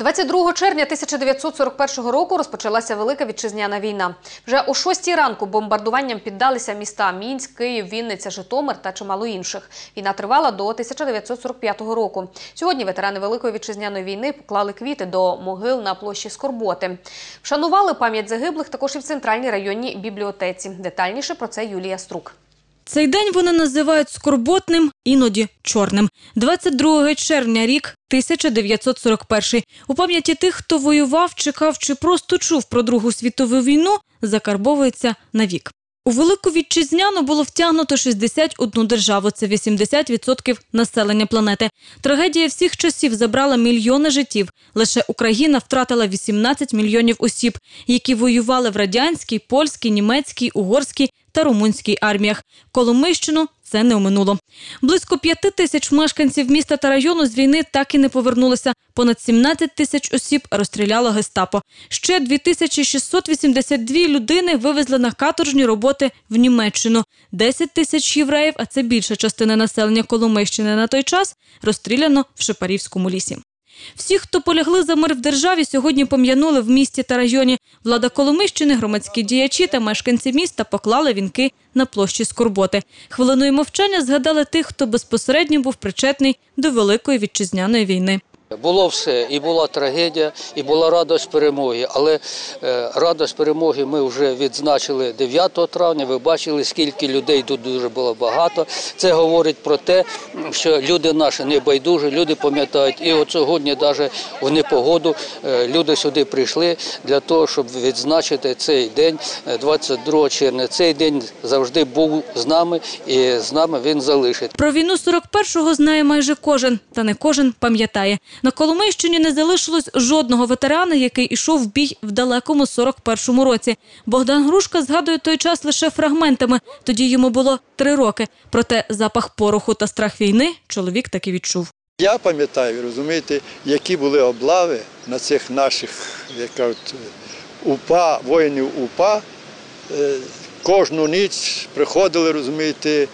22 червня 1941 року розпочалася Велика Вітчизняна війна. Вже о 6 ранку бомбардуванням піддалися міста Мінськ, Київ, Вінниця, Житомир та чимало інших. Війна тривала до 1945 року. Сьогодні ветерани Великої Вітчизняної війни поклали квіти до могил на площі Скорботи. Вшанували пам'ять загиблих також і в центральній районній бібліотеці. Детальніше про це Юлія Струк. Цей день вони називають скорботним, іноді чорним. 22 червня, рік 1941. У пам'яті тих, хто воював, чекав чи просто чув про Другу світову війну, закарбовується навік. У Велику Вітчизняну було втягнуто 61 державу. Це 80% населення планети. Трагедія всіх часів забрала мільйони життів. Лише Україна втратила 18 мільйонів осіб, які воювали в радянській, польській, німецькій, угорській та румунській арміях. Коломийщину це не оминуло. Близько п'яти тисяч мешканців міста та району з війни так і не повернулися. Понад 17 тисяч осіб розстріляло гестапо. Ще 2682 людини вивезли на каторжні роботи в Німеччину. 10 тисяч євреїв, а це більша частина населення Коломийщини на той час, розстріляно в Шепарівському лісі. Всі, хто полягли за мир в державі, сьогодні пом'янули в місті та районі. Влада Коломийщини, громадські діячі та мешканці міста поклали вінки на площі Скорботи. Хвилиною мовчання згадали тих, хто безпосередньо був причетний до Великої вітчизняної війни. Було все, і була трагедія, і була радость перемоги. Але е, радость перемоги ми вже відзначили 9 травня. Ви бачили, скільки людей тут дуже було багато. Це говорить про те, що люди наші не байдужі, люди пам'ятають. І от сьогодні, навіть в непогоду, е, люди сюди прийшли для того, щоб відзначити цей день, е, 22 червня. Цей день завжди був з нами, і з нами він залишить. Про війну 41-го знає майже кожен, та не кожен пам'ятає. На Коломийщині не залишилось жодного ветерана, який ішов в бій в далекому 41-му році. Богдан Грушка згадує той час лише фрагментами. Тоді йому було три роки. Проте запах пороху та страх війни чоловік таки відчув. Я пам'ятаю, розумієте, які були облави на цих наших, як УПА, воїнів УПА. Е, Кожну ніч приходили, розумієте,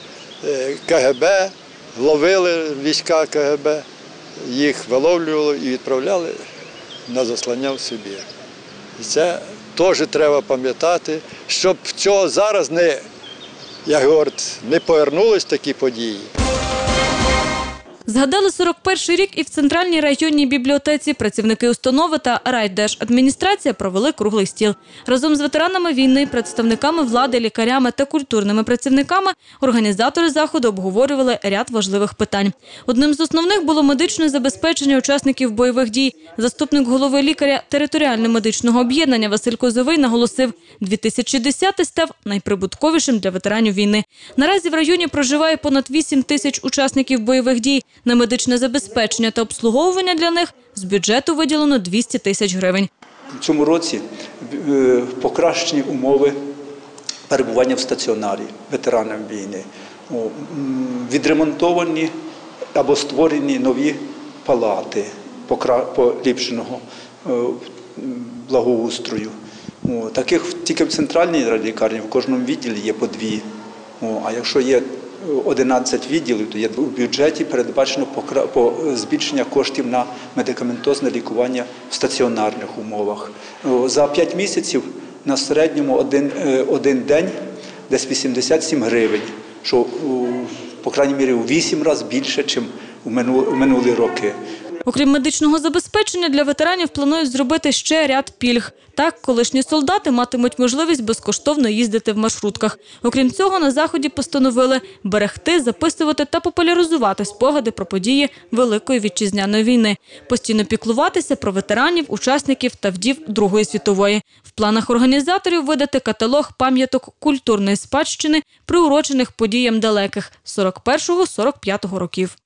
е, КГБ, ловили війська КГБ, їх виловлювали і відправляли на заслання в Сибір. І це теж треба пам'ятати, щоб цього зараз не, як говорить, не повернулись такі події. Згадали 41-й рік і в центральній районній бібліотеці працівники установи та райдержадміністрація провели круглий стіл. Разом з ветеранами війни, представниками влади, лікарями та культурними працівниками організатори заходу обговорювали ряд важливих питань. Одним з основних було медичне забезпечення учасників бойових дій. Заступник голови лікаря територіально-медичного об'єднання Василь Козовий наголосив, 2010 став найприбутковішим для ветеранів війни. Наразі в районі проживає понад 8 тисяч учасників бойових дій. На медичне забезпечення та обслуговування для них з бюджету виділено 200 тисяч гривень. В цьому році е, покращені умови перебування в стаціонарі ветеранам війни. Відремонтовані або створені нові палати поліпшеного е, благоустрою. Таких тільки в центральній лікарні в кожному відділі є по дві. А якщо є 11 відділів, то є у бюджеті передбачено по- збільшення коштів на медикаментозне лікування в стаціонарних умовах. За 5 місяців на середньому один, е, один день десь 87 гривень, що по крайній мірі у 8 разів більше, ніж у минулі роки. Окрім медичного забезпечення, для ветеранів планують зробити ще ряд пільг. Так, колишні солдати матимуть можливість безкоштовно їздити в маршрутках. Окрім цього, на заході постановили берегти, записувати та популяризувати спогади про події Великої вітчизняної війни, постійно піклуватися про ветеранів, учасників та вдів Другої світової. В планах організаторів видати каталог пам'яток культурної спадщини, приурочених подіям далеких 41-45 років.